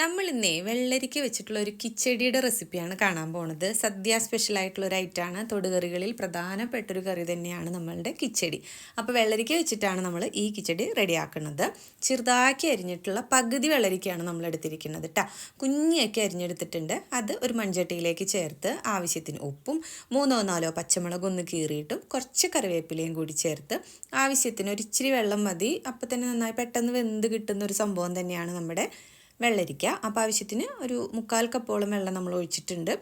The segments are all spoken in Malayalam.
നമ്മൾ ഇന്നേ വെള്ളരിക്ക വെച്ചിട്ടുള്ള ഒരു കിച്ചടിയുടെ റെസിപ്പിയാണ് കാണാൻ പോണത്. സദ്യ സ്പെഷ്യൽ ആയിട്ടുള്ള ഒരു ഐറ്റമാണ് തൊടുകറികളിൽ പ്രധാനപ്പെട്ട ഒരു കറി തന്നെയാണ് നമ്മളുടെ കിച്ചടി. അപ്പോൾ വെള്ളരിക്ക വെച്ചിട്ടാണ് നമ്മൾ ഈ കിച്ചടി റെഡിയാക്കുന്നത്. ചെറുതാക്കി അരിഞ്ഞിട്ടുള്ള പകുതി വെള്ളരിക്കയാണ് നമ്മൾ എടുത്തിരിക്കുന്നത് കേട്ടോ കുഞ്ഞിയൊക്കെ അരിഞ്ഞെടുത്തിട്ടുണ്ട്. അത് ഒരു മൺചട്ടിയിലേക്ക് ചേർത്ത് ആവശ്യത്തിന് ഉപ്പും മൂന്നോ നാലോ പച്ചമുളക് ഒന്ന് കീറിയിട്ടും കുറച്ച് കറിവേപ്പിലയും കൂടി ചേർത്ത് ആവശ്യത്തിന് ഒരു ഇച്ചിരി വെള്ളം മതി. അപ്പോൾ തന്നെ നന്നായി പെട്ടെന്ന് വെന്ത് കിട്ടുന്ന ഒരു സംഭവം തന്നെയാണ് നമ്മുടെ വെള്ളരിക്ക. അപ്പോൾ ആവശ്യത്തിന് ഒരു മുക്കാൽ കപ്പോളം വെള്ളം നമ്മൾ ഒഴിച്ചിട്ടുണ്ട്.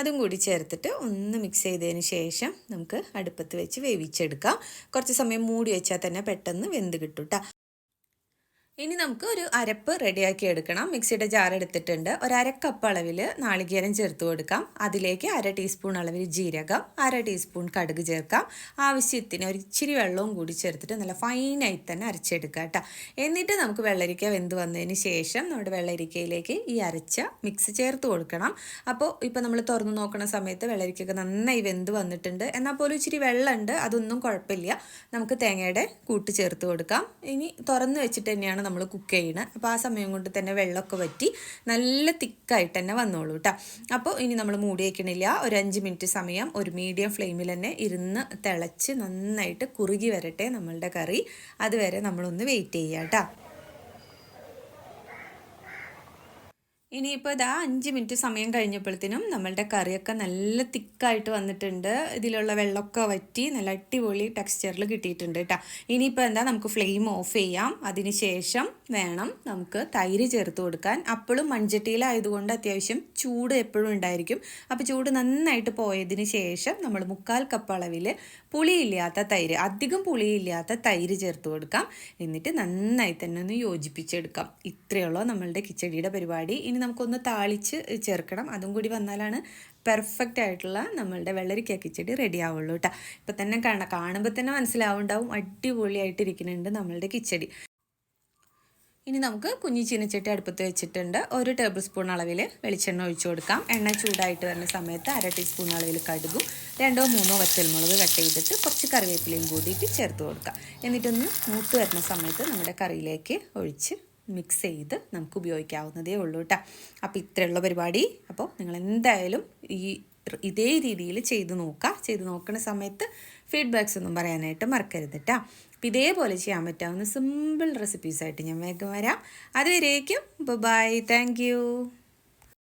അതും കൂടി ചേർത്തിട്ട് ഒന്ന് മിക്സ് ചെയ്തതിന് ശേഷം നമുക്ക് അടുപ്പത്ത് വെച്ച് വേവിച്ചെടുക്കാം. കുറച്ച് സമയം മൂടി വെച്ചാൽ തന്നെ പെട്ടെന്ന് വെന്ത് കിട്ടും കേട്ടോ ഇനി നമുക്ക് ഒരു അരപ്പ് റെഡിയാക്കി എടുക്കണം. മിക്സിയുടെ ജാർ എടുത്തിട്ടുണ്ട്. ഒരു അരക്കപ്പ് അളവിൽ നാളികേരം ചേർത്ത് കൊടുക്കാം. അതിലേക്ക് അര ടീസ്പൂൺ അളവിൽ ജീരകം അര ടീസ്പൂൺ കടുക് ചേർക്കാം. ആവശ്യത്തിന് ഒരു ഇച്ചിരി വെള്ളവും കൂടി ചേർത്തിട്ട് നല്ല ഫൈനായി തന്നെ അരച്ചെടുക്കുക കേട്ടോ. എന്നിട്ട് നമുക്ക് വെള്ളരിക്ക വെന്ത് വന്നതിന് ശേഷം നമ്മുടെ വെള്ളരിക്കയിലേക്ക് ഈ അരച്ച മിക്സ് ചേർത്ത് കൊടുക്കണം. അപ്പോൾ ഇപ്പോൾ നമ്മൾ തുറന്നു നോക്കുന്ന സമയത്ത് വെള്ളരിക്കൊക്കെ നന്നായി വെന്ത് വന്നിട്ടുണ്ട്. എന്നാൽ പോലും ഇച്ചിരി വെള്ളമുണ്ട്. അതൊന്നും കുഴപ്പമില്ല. നമുക്ക് തേങ്ങയുടെ കൂട്ട് ചേർത്ത് കൊടുക്കാം. ഇനി തുറന്ന് വെച്ചിട്ട് തന്നെയാണ് നമ്മൾ കുക്ക് ചെയ്യണത് അപ്പോൾ ആ സമയം കൊണ്ട് തന്നെ വെള്ളമൊക്കെ വറ്റി നല്ല തിക്കായിട്ട് തന്നെ വന്നോളൂ കേട്ടോ അപ്പോൾ ഇനി നമ്മൾ മൂടി വയ്ക്കണില്ല ഒരു അഞ്ച് മിനിറ്റ് സമയം ഒരു മീഡിയം ഫ്ലെയിമിൽ തന്നെ ഇരുന്ന് തിളച്ച് നന്നായിട്ട് കുറുകി വരട്ടെ നമ്മളുടെ കറി. അതുവരെ നമ്മളൊന്ന് വെയിറ്റ് ചെയ്യാം കേട്ടോ ഇനിയിപ്പോൾ ഇതാ അഞ്ച് മിനിറ്റ് സമയം കഴിഞ്ഞപ്പോഴത്തേനും നമ്മളുടെ കറിയൊക്കെ നല്ല തിക്കായിട്ട് വന്നിട്ടുണ്ട്. ഇതിലുള്ള വെള്ളമൊക്കെ വറ്റി നല്ല അടിപൊളി ടെക്സ്ചറിൽ കിട്ടിയിട്ടുണ്ട് കേട്ടോ. ഇനിയിപ്പോൾ എന്താ നമുക്ക് ഫ്ലെയിം ഓഫ് ചെയ്യാം. അതിന് ശേഷം വേണം നമുക്ക് തൈര് ചേർത്ത് കൊടുക്കാൻ. അപ്പോഴും മൺചട്ടിയിലായതുകൊണ്ട് അത്യാവശ്യം ചൂട് എപ്പോഴും ഉണ്ടായിരിക്കും. അപ്പോൾ ചൂട് നന്നായിട്ട് പോയതിന് ശേഷം നമ്മൾ മുക്കാൽ കപ്പ് അളവിൽ പുളിയില്ലാത്ത തൈര് അധികം പുളിയില്ലാത്ത തൈര് ചേർത്ത് കൊടുക്കാം. എന്നിട്ട് നന്നായി തന്നെ ഒന്ന് യോജിപ്പിച്ചെടുക്കാം. ഇത്രയുള്ളൂ നമ്മളുടെ കിച്ചടിയുടെ പരിപാടി. ഇനി നമുക്കൊന്ന് താളിച്ച് ചേർക്കണം. അതും കൂടി വന്നാലാണ് പെർഫെക്റ്റ് ആയിട്ടുള്ള നമ്മളുടെ വെള്ളരിക്ക കിച്ചടി റെഡി ആവുള്ളൂ കേട്ടോ ഇപ്പം തന്നെ കാണാം കാണുമ്പോൾ തന്നെ മനസ്സിലാവുണ്ടാവും. അടിപൊളിയായിട്ടിരിക്കുന്നുണ്ട് നമ്മളുടെ കിച്ചടി. ഇനി നമുക്ക് കുഞ്ഞി ചീനച്ചട്ടി അടുപ്പത്ത് വെച്ചിട്ടുണ്ട്. ഒരു ടേബിൾ സ്പൂൺ അളവിൽ വെളിച്ചെണ്ണ ഒഴിച്ചു കൊടുക്കാം. എണ്ണ ചൂടായിട്ട് വരുന്ന സമയത്ത് അര ടീസ്പൂൺ അളവിൽ കടുകും രണ്ടോ മൂന്നോ വറ്റൽമുളക് കട്ട് ചെയ്തിട്ട് കുറച്ച് കറിവേപ്പിലയും കൂടിയിട്ട് ചേർത്ത് കൊടുക്കാം. എന്നിട്ടൊന്ന് മൂത്ത് വരുന്ന സമയത്ത് നമ്മുടെ കറിയിലേക്ക് ഒഴിച്ച് മിക്സ് ചെയ്ത് നമുക്ക് ഉപയോഗിക്കാവുന്നതേ ഉള്ളൂ കേട്ടോ അപ്പോൾ ഇത്രയുള്ള പരിപാടി. അപ്പോൾ നിങ്ങൾ എന്തായാലും ഈ ഇതേ രീതിയിൽ ചെയ്ത് നോക്കുക ചെയ്ത് നോക്കുന്ന സമയത്ത് ഫീഡ്ബാക്സ് ഒന്നും പറയാനായിട്ട് മറക്കരുത് കേട്ടോ അപ്പോൾ ഇതേപോലെ ചെയ്യാൻ പറ്റാവുന്ന സിമ്പിൾ റെസിപ്പീസായിട്ട് ഞാൻ വേഗം വരാം. അതുവരേക്കും ബൈ താങ്ക്